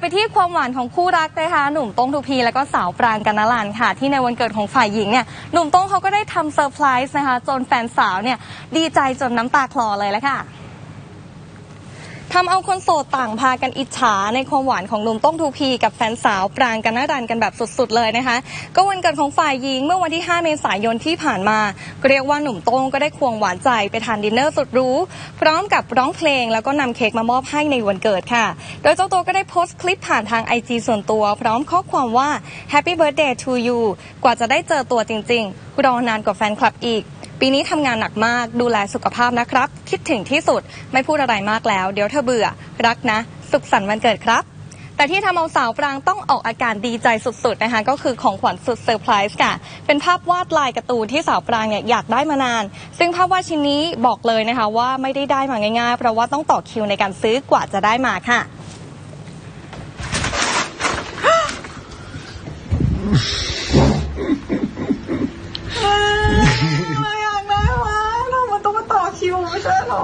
บไปที่ความหวานของคู่รักนะคะหนุ่มโต้งทูพีแล้วก็สาวปรางกันนลันค่ะ ที่ในวันเกิดของฝ่ายหญิงเนี่ยหนุ่มโต้งเขาก็ได้ทำเซอร์ไพรส์นะคะ จนแฟนสาวเนี่ยดีใจจนน้ำตาคลอเลยและค่ะ ทำเอาคนโสดต่างพากันอิจฉาในความหวานของหนุ่มต้งทูพีกับแฟนสาวปรางกันนารันกันแบบสุดๆเลยนะคะ ก็วันเกิดของฝ่ายหญิงเมื่อวันที่ 5 เมษายนที่ผ่านมา เรียกว่าหนุ่มต้งก็ได้ควงหวานใจไปทานดินเนอร์สุดรู้ พร้อมกับร้องเพลงแล้วก็นำเค้กมามอบให้ในวันเกิดค่ะ โดยเจ้าตัวก็ได้โพสต์คลิปผ่านทาง IG ส่วนตัว พร้อมข้อความว่า Happy Birthday to you กว่าจะได้เจอตัวจริง ๆ รอนานกว่าแฟนคลับอีก ปีนี้ทำงานหนักมากดูแลสุขภาพนะครับ คิดถึงที่สุดไม่พูดอะไรมากแล้ว เดี๋ยวเธอเบื่อ รักนะ สุขสันต์วันเกิดครับแต่ที่ทำเอาสาวปรางต้องออกอาการดีใจสุดๆนะคะก็คือของขวัญสุดเซอร์ไพรส์ค่ะ เป็นภาพวาดลายการ์ตูนที่สาวปรางเนี่ยอยากได้มานาน ซึ่งภาพวาดชิ้นนี้บอกเลยนะคะว่าไม่ได้ได้มาง่ายๆ เพราะว่าต้องต่อคิวในการซื้อกว่าจะได้มาค่ะอยากได้วะเรามันต้องมาต่อคิว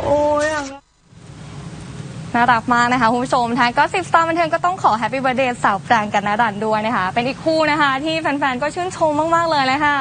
โอ้ยอยากได้น่ารักมากนะคะคุณผู้ชมท้ายก็สิบสตาร์บันเทิงก็ต้องขอแฮปปี้เบอร์เดย์สาวปรางกันนรันด้วยนะคะ เป็นอีกคู่นะคะ ที่แฟนๆ ก็ชื่นชมมาก ๆ เลยเลยค่ะ